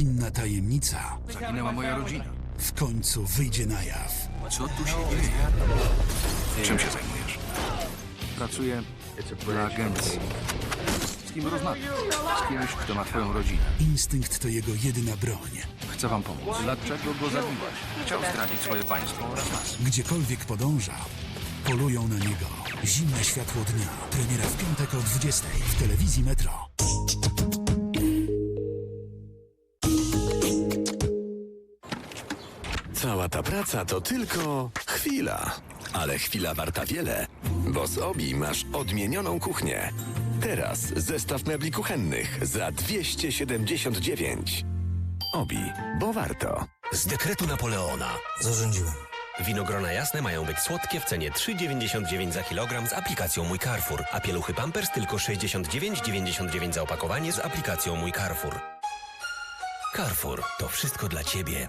Rodzinna tajemnica Zaginęła moja rodzina. w końcu wyjdzie na jaw. Co tu się dzieje? Czym się zajmujesz? Pracuję dla agencji. Z kim rozmawiam? Z kimś, kto ma twoją rodzinę. Instynkt to jego jedyna broń. Chcę wam pomóc. Dlaczego go zabiłaś? Chciał zdradzić swoje państwo oraz nas. Gdziekolwiek podąża, polują na niego. Zimne światło dnia. Premiera w piątek o 20 w telewizji Metro. Ta praca to tylko chwila. Ale chwila warta wiele, bo z Obi masz odmienioną kuchnię. Teraz zestaw mebli kuchennych za 279. Obi, bo warto. Z dekretu Napoleona. Zarządziłem. Winogrona jasne mają być słodkie w cenie 3,99 za kilogram z aplikacją Mój Carrefour, a pieluchy Pampers tylko 69,99 za opakowanie z aplikacją Mój Carrefour. Carrefour to wszystko dla Ciebie.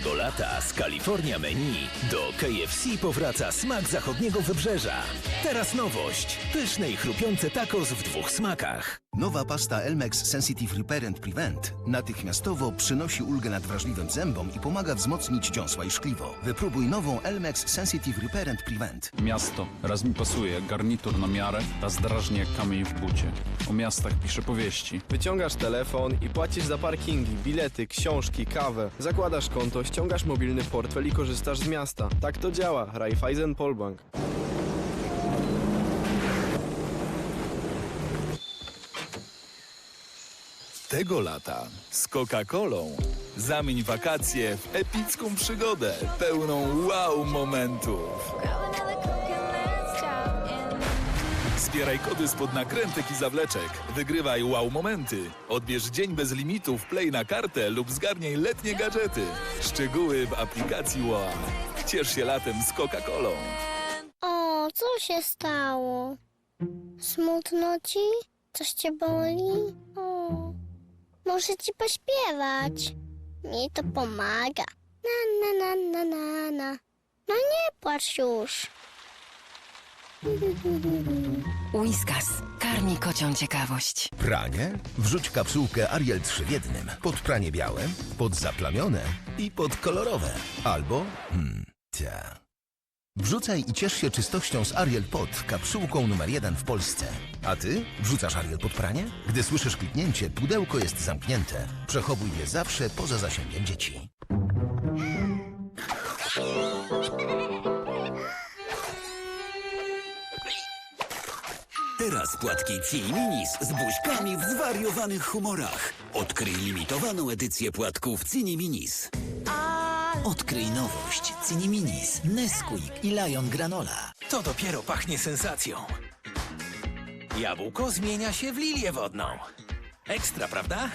Tego lata z California Menu do KFC powraca smak zachodniego wybrzeża. Teraz nowość. Pyszne i chrupiące tacos w dwóch smakach. Nowa pasta Elmex Sensitive Repair and Prevent natychmiastowo przynosi ulgę nadwrażliwym zębom i pomaga wzmocnić dziąsła i szkliwo. Wypróbuj nową Elmex Sensitive Repair and Prevent. Miasto. Raz mi pasuje, garnitur na miarę, raz drażni jak kamień w bucie. O miastach piszę powieści. Wyciągasz telefon i płacisz za parkingi, bilety, książki, kawę. Zakładasz konto, ściągasz mobilny portfel i korzystasz z miasta. Tak to działa. Raiffeisen Polbank. Tego lata z Coca-Colą zamień wakacje w epicką przygodę pełną wow momentów. Zbieraj kody spod nakrętek i zawleczek. Wygrywaj wow momenty. Odbierz dzień bez limitów, play na kartę lub zgarnij letnie gadżety. Szczegóły w aplikacji Wow. Ciesz się latem z Coca-Colą. O, co się stało? Smutno ci? Coś cię boli? O, muszę ci pośpiewać. Mi to pomaga. Na, na, na, na, na, na. No nie płacz już. Whiskas. Karmi kocią ciekawość. Pranie? Wrzuć kapsułkę Ariel 3 w jednym. Pod pranie białe, pod zaplamione i pod kolorowe. Albo, hmm, cia. Wrzucaj i ciesz się czystością z Ariel Pod, kapsułką numer jeden w Polsce. A ty? Wrzucasz Ariel pod pranie? Gdy słyszysz kliknięcie, pudełko jest zamknięte. Przechowuj je zawsze poza zasięgiem dzieci. Teraz płatki Cini Minis z buźkami w zwariowanych humorach. Odkryj limitowaną edycję płatków Cini Minis. Odkryj nowość. Cini Minis, Nesquik i Lion Granola. To dopiero pachnie sensacją. Jabłko zmienia się w lilię wodną. Ekstra, prawda?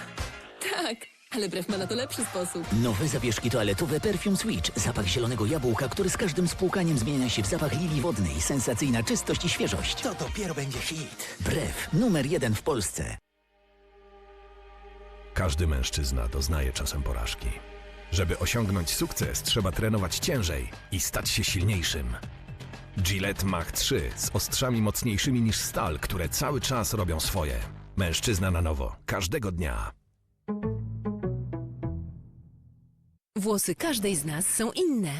Tak, ale brew ma na to lepszy sposób. Nowe zawieszki toaletowe Perfume Switch. Zapach zielonego jabłka, który z każdym spłukaniem zmienia się w zapach lilii wodnej. Sensacyjna czystość i świeżość. To dopiero będzie hit. Brew. Numer jeden w Polsce. Każdy mężczyzna doznaje czasem porażki. Żeby osiągnąć sukces, trzeba trenować ciężej i stać się silniejszym. Gillette Mach 3 z ostrzami mocniejszymi niż stal, które cały czas robią swoje. Mężczyzna na nowo, każdego dnia. Włosy każdej z nas są inne.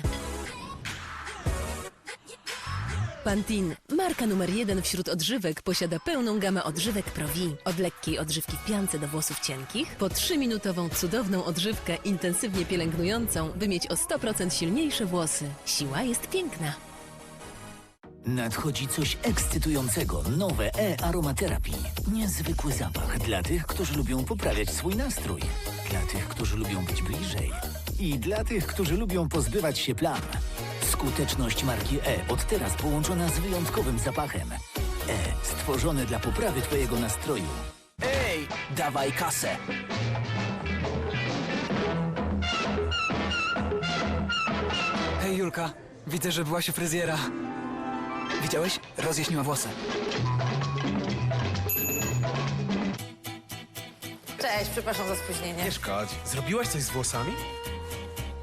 Pantene, marka numer jeden wśród odżywek, posiada pełną gamę odżywek Pro-V. Od lekkiej odżywki w piance do włosów cienkich, po 3-minutową cudowną odżywkę intensywnie pielęgnującą, by mieć o 100% silniejsze włosy. Siła jest piękna. Nadchodzi coś ekscytującego. Nowe e-aromaterapii. Niezwykły zapach dla tych, którzy lubią poprawiać swój nastrój. Dla tych, którzy lubią być bliżej. I dla tych, którzy lubią pozbywać się plam. Skuteczność marki E od teraz połączona z wyjątkowym zapachem. E, stworzone dla poprawy Twojego nastroju. Ej, dawaj kasę! Hej Julka, widzę, że byłaś u fryzjera. Widziałeś? Rozjaśniła włosy. Cześć, przepraszam za spóźnienie. szkodzi. Zrobiłaś coś z włosami?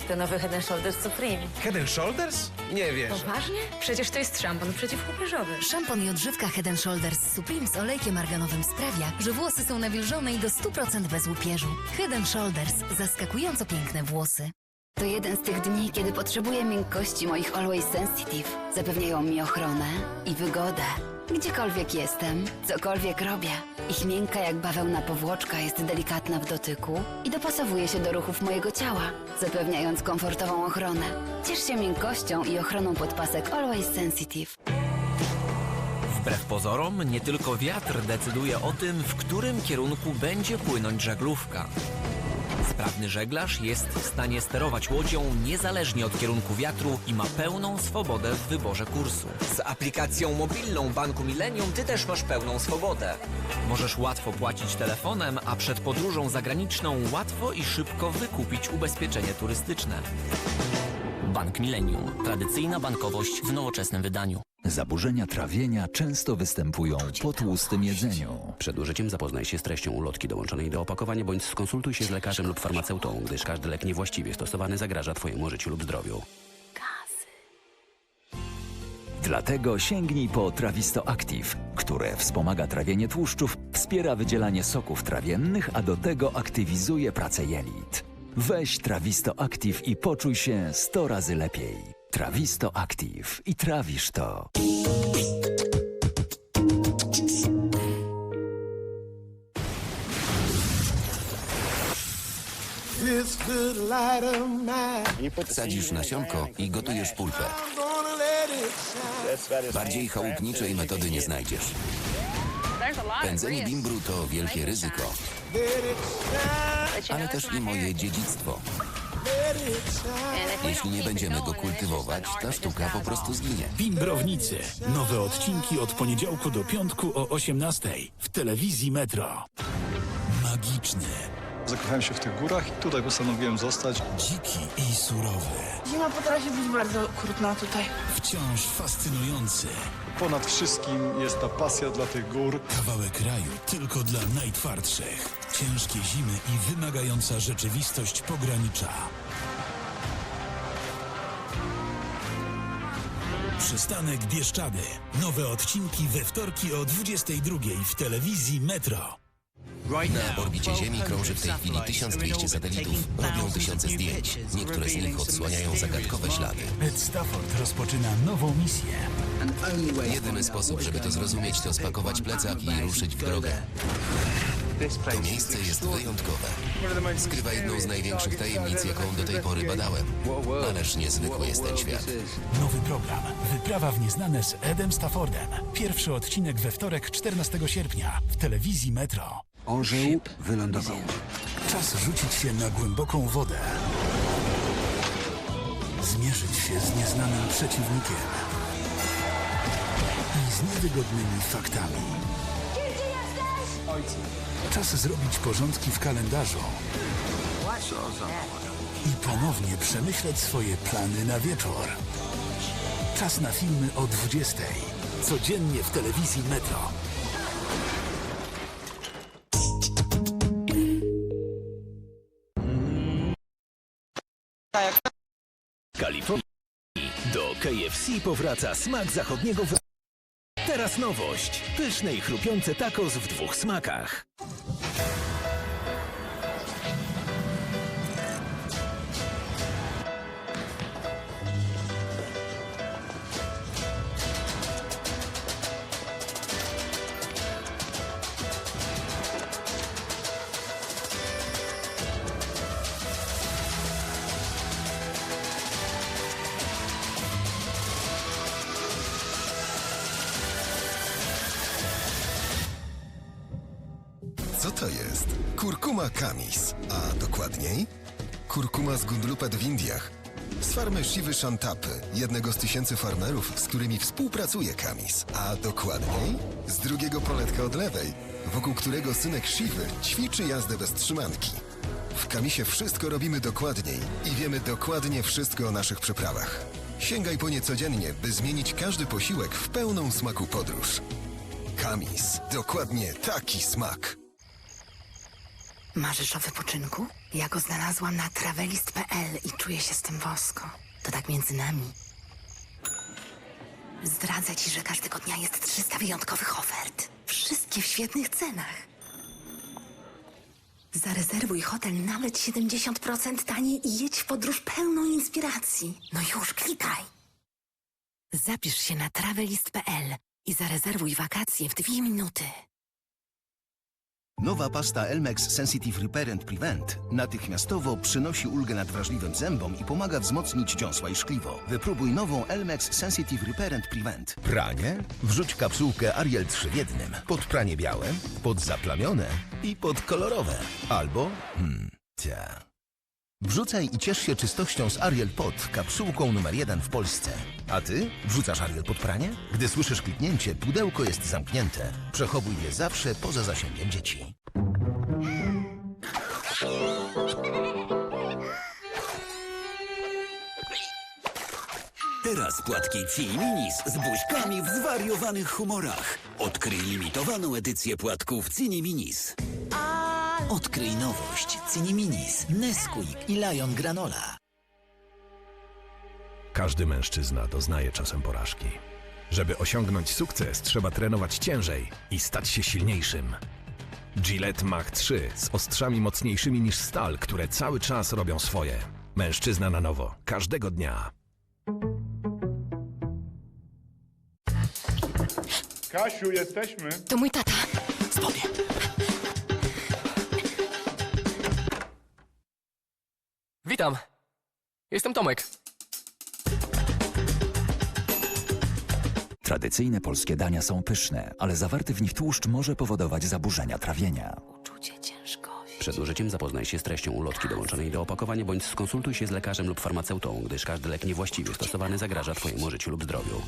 To nowy Head and Shoulders Supreme. Head and Shoulders? Nie wiesz. Poważnie? Przecież to jest szampon przeciwkuperzowy. Szampon i odżywka Head Shoulders Supreme z olejkiem arganowym sprawia, że włosy są nawilżone i do 100% bez łupieżu. Head Shoulders. Zaskakująco piękne włosy. To jeden z tych dni, kiedy potrzebuję miękkości moich Always Sensitive. Zapewniają mi ochronę i wygodę. Gdziekolwiek jestem, cokolwiek robię. Ich miękka jak bawełna powłoczka jest delikatna w dotyku i dopasowuje się do ruchów mojego ciała, zapewniając komfortową ochronę. Ciesz się miękkością i ochroną podpasek Always Sensitive. Wbrew pozorom, nie tylko wiatr decyduje o tym, w którym kierunku będzie płynąć żaglówka. Sprawny żeglarz jest w stanie sterować łodzią niezależnie od kierunku wiatru i ma pełną swobodę w wyborze kursu. Z aplikacją mobilną Banku Millennium ty też masz pełną swobodę. Możesz łatwo płacić telefonem, a przed podróżą zagraniczną łatwo i szybko wykupić ubezpieczenie turystyczne. Bank Millennium. Tradycyjna bankowość w nowoczesnym wydaniu. Zaburzenia trawienia często występują po tłustym jedzeniu. Przed użyciem zapoznaj się z treścią ulotki dołączonej do opakowania bądź skonsultuj się z lekarzem lub farmaceutą, gdyż każdy lek niewłaściwie stosowany zagraża Twojemu życiu lub zdrowiu. Dlatego sięgnij po Trawisto Active, które wspomaga trawienie tłuszczów, wspiera wydzielanie soków trawiennych, a do tego aktywizuje pracę jelit. Weź Trawisto Active i poczuj się 100 razy lepiej. Trawisto Active i trawisz to. Sadzisz nasionko i gotujesz pulpę. Bardziej chałupniczej metody nie znajdziesz. Pędzenie bimbru to wielkie ryzyko, ale też i moje dziedzictwo. Jeśli nie będziemy go kultywować, ta sztuka po prostu zginie. Bimbrownicy. Nowe odcinki od poniedziałku do piątku o 18 w telewizji Metro. Magiczny, Zakochałem się w tych górach i tutaj postanowiłem zostać. dziki i surowy. Zima potrafi być bardzo okrutna tutaj. Wciąż fascynujący. Ponad wszystkim jest ta pasja dla tych gór. Kawałek raju tylko dla najtwardszych. Ciężkie zimy i wymagająca rzeczywistość pogranicza. Przystanek Bieszczady. Nowe odcinki we wtorki o 22 w telewizji Metro. Na orbicie Ziemi krąży w tej chwili 1200 satelitów. Robią tysiące zdjęć. Niektóre z nich odsłaniają zagadkowe ślady. Ed Stafford rozpoczyna nową misję. Jedyny sposób, żeby to zrozumieć, to spakować plecak i ruszyć w drogę. To miejsce jest wyjątkowe. Skrywa jedną z największych tajemnic, jaką do tej pory badałem. Ależ niezwykły jest ten świat. Nowy program. Wyprawa w nieznane z Edem Staffordem. Pierwszy odcinek we wtorek 14 sierpnia w telewizji Metro. Orzeł wylądował. Czas rzucić się na głęboką wodę. Zmierzyć się z nieznanym przeciwnikiem. I z niewygodnymi faktami. Czas zrobić porządki w kalendarzu. I ponownie przemyśleć swoje plany na wieczór. Czas na filmy o 20. Codziennie w telewizji Metro. KFC powraca smak zachodniego w... Teraz nowość. Pyszne i chrupiące tacos w dwóch smakach. Kurkuma kamis, a dokładniej kurkuma z Gundlupet w Indiach. Z farmy Shivy Shantapy, jednego z tysięcy farmerów, z którymi współpracuje kamis. A dokładniej z drugiego poletka od lewej, wokół którego synek Shivy ćwiczy jazdę bez trzymanki. W kamisie wszystko robimy dokładniej i wiemy dokładnie wszystko o naszych przyprawach. Sięgaj po nie codziennie, by zmienić każdy posiłek w pełną smaku podróż. Kamis. Dokładnie taki smak. Marzysz o wypoczynku? Ja go znalazłam na travelist.pl i czuję się z tym wosko. To tak między nami. Zdradzę ci, że każdego dnia jest 300 wyjątkowych ofert. Wszystkie w świetnych cenach. Zarezerwuj hotel nawet 70% taniej i jedź w podróż pełną inspiracji. No już, klikaj! Zapisz się na travelist.pl i zarezerwuj wakacje w dwie minuty. Nowa pasta Elmex Sensitive Repair and Prevent natychmiastowo przynosi ulgę nadwrażliwym zębom i pomaga wzmocnić dziąsła i szkliwo. Wypróbuj nową Elmex Sensitive Repair and Prevent. Pranie? Wrzuć kapsułkę Ariel 3 w jednym. Pod pranie białe, pod zaplamione i pod kolorowe. Albo, hmm, cia. Wrzucaj i ciesz się czystością z Ariel Pod, kapsułką numer jeden w Polsce. A ty? Wrzucasz Ariel pod pranie? Gdy słyszysz kliknięcie, pudełko jest zamknięte. Przechowuj je zawsze poza zasięgiem dzieci. Teraz płatki Cini Minis z buźkami w zwariowanych humorach. Odkryj limitowaną edycję płatków Cini Minis. Odkryj nowość. Cini Minis, Nesquik i Lion Granola. Każdy mężczyzna doznaje czasem porażki. Żeby osiągnąć sukces, trzeba trenować ciężej i stać się silniejszym. Gillette Mach 3 z ostrzami mocniejszymi niż stal, które cały czas robią swoje. Mężczyzna na nowo, każdego dnia. Kasiu, jesteśmy. To mój tata. Stopie. Witam. Jestem Tomek. Tradycyjne polskie dania są pyszne, ale zawarty w nich tłuszcz może powodować zaburzenia trawienia. Przed użyciem zapoznaj się z treścią ulotki dołączonej do opakowania bądź skonsultuj się z lekarzem lub farmaceutą, gdyż każdy lek niewłaściwie stosowany zagraża Twojemu życiu lub zdrowiu.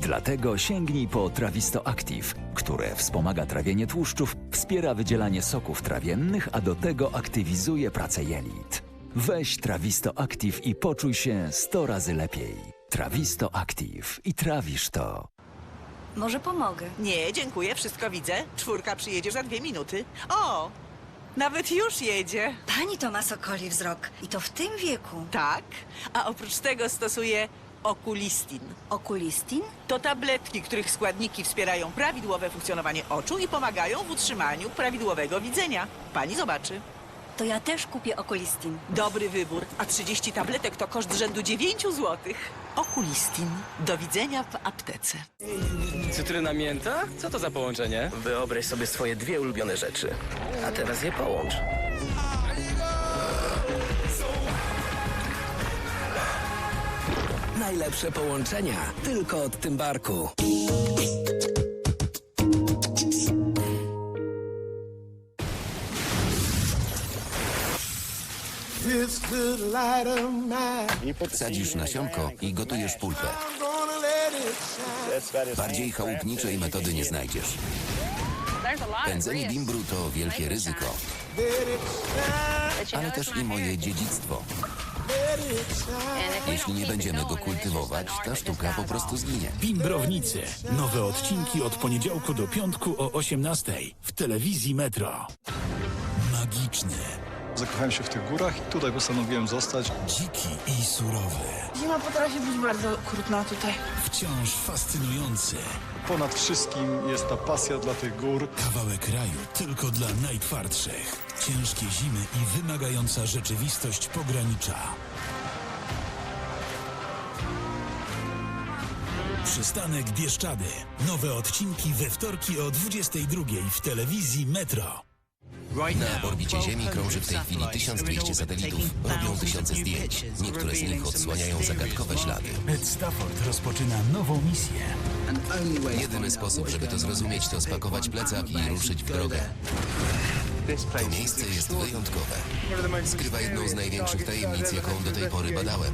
Dlatego sięgnij po Trawisto Active, które wspomaga trawienie tłuszczów, wspiera wydzielanie soków trawiennych, a do tego aktywizuje pracę jelit. Weź Trawisto Active i poczuj się 100 razy lepiej. Trawisto Active i trawisz to. Może pomogę? Nie, dziękuję, wszystko widzę. Czwórka przyjedzie za dwie minuty. O, nawet już jedzie. Pani to ma sokoli wzrok i to w tym wieku. Tak, a oprócz tego stosuje okulistin. Okulistin? To tabletki, których składniki wspierają prawidłowe funkcjonowanie oczu i pomagają w utrzymaniu prawidłowego widzenia. Pani zobaczy. To ja też kupię okulistin. Dobry wybór, a 30 tabletek to koszt rzędu 9 zł. Okulistin. Do widzenia w aptece. Cytryna mięta? Co to za połączenie? Wyobraź sobie swoje dwie ulubione rzeczy, a teraz je połącz. Najlepsze połączenia tylko od Tymbarku. Sadzisz nasionko i gotujesz pulpę. Bardziej chałupniczej metody nie znajdziesz. Pędzenie bimbru to wielkie ryzyko, ale też i moje dziedzictwo. Jeśli nie będziemy go kultywować, ta sztuka po prostu zginie. Bimbrownicy. Nowe odcinki od poniedziałku do piątku o 18 w telewizji Metro. Magiczny, Zakochałem się w tych górach i tutaj postanowiłem zostać. dziki i surowy. Zima potrafi być bardzo okrutna tutaj. Wciąż fascynujący. Ponad wszystkim jest ta pasja dla tych gór. Kawałek raju tylko dla najtwardszych. Ciężkie zimy i wymagająca rzeczywistość pogranicza. Przystanek Bieszczady. Nowe odcinki we wtorki o 22 w telewizji Metro. Na orbicie Ziemi krąży w tej chwili 1200 satelitów. Robią tysiące zdjęć. Niektóre z nich odsłaniają zagadkowe ślady. Ed Stafford rozpoczyna nową misję. Jedyny sposób, żeby to zrozumieć, to spakować plecak i ruszyć w drogę. To miejsce jest wyjątkowe. Skrywa jedną z największych tajemnic, jaką do tej pory badałem.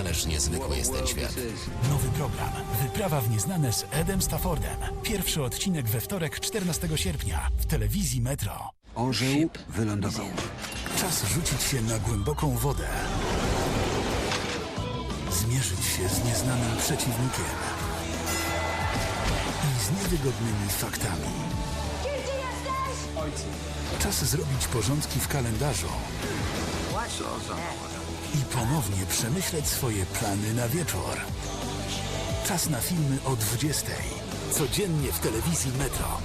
Ależ niezwykły jest ten świat. Nowy program. Wyprawa w nieznane z Edem Staffordem. Pierwszy odcinek we wtorek 14 sierpnia w telewizji Metro. Orzeł wylądował. Czas rzucić się na głęboką wodę. Zmierzyć się z nieznanym przeciwnikiem. I z niewygodnymi faktami. Czas zrobić porządki w kalendarzu i ponownie przemyśleć swoje plany na wieczór. Czas na filmy o 20. Codziennie w telewizji Metro.